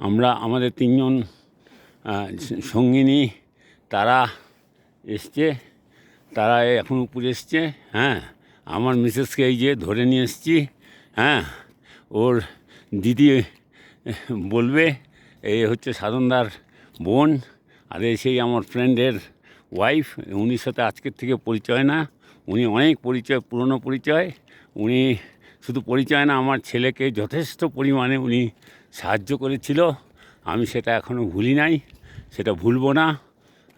আমরা আমাদের তিনজন সঙ্গিনী, তারা এসছে, তারা এখন উপরে এসছে হ্যাঁ। আমার মিসেসকে এই যে ধরে নিয়ে এসছি হ্যাঁ। ওর দিদি বলবে এই হচ্ছে সাধনদার বোন, আর এই সেই আমার ফ্রেন্ডের ওয়াইফ, উনির সাথে আজকের থেকে পরিচয় না। উনি অনেক পরিচয়, পুরনো পরিচয়। উনি শুধু পরিচয় না, আমার ছেলেকে যথেষ্ট পরিমাণে উনি সাহায্য করেছিল। আমি সেটা এখনও ভুলি নাই, সেটা ভুলবো না।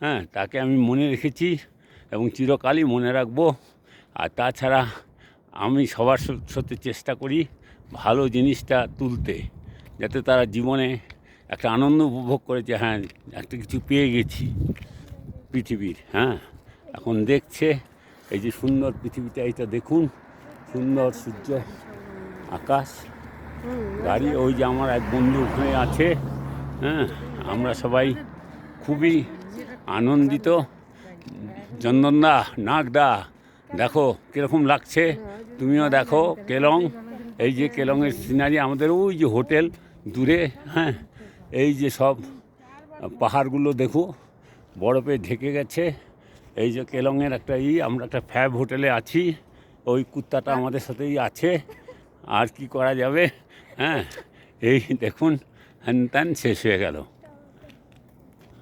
হ্যাঁ তাকে আমি মনে রেখেছি এবং চিরকালই মনে রাখব। আর তাছাড়া আমি সবার সাথে চেষ্টা করি ভালো জিনিসটা তুলতে, যাতে তারা জীবনে একটা আনন্দ উপভোগ করেছে হ্যাঁ একটা কিছু পেয়ে গেছি পৃথিবীর। হ্যাঁ এখন দেখছে, এই যে সুন্দর পৃথিবীটা, এটা দেখুন। সুন্দর সূর্য, আকাশ, গাড়ি, ওই যে আমার এক বন্ধু ওখানে আছে হ্যাঁ আমরা সবাই খুবই আনন্দিত। চন্দনদা নাগদা দেখো কীরকম লাগছে, তুমিও দেখো কেলং, এই যে কেলংয়ের সিনারি আমাদের ওই যে হোটেল দূরে হ্যাঁ এই যে সব পাহাড়গুলো দেখো, বরফে ঢেকে গেছে, এই যে কেলংয়ের একটা ই, আমরা একটা ফ্যাব হোটেলে আছি। ওই কুত্তাটা আমাদের সাথেই আছে। আর কি করা যাবে? হ্যাঁ এই দেখুন হ্যান শেষ হয়ে গেল।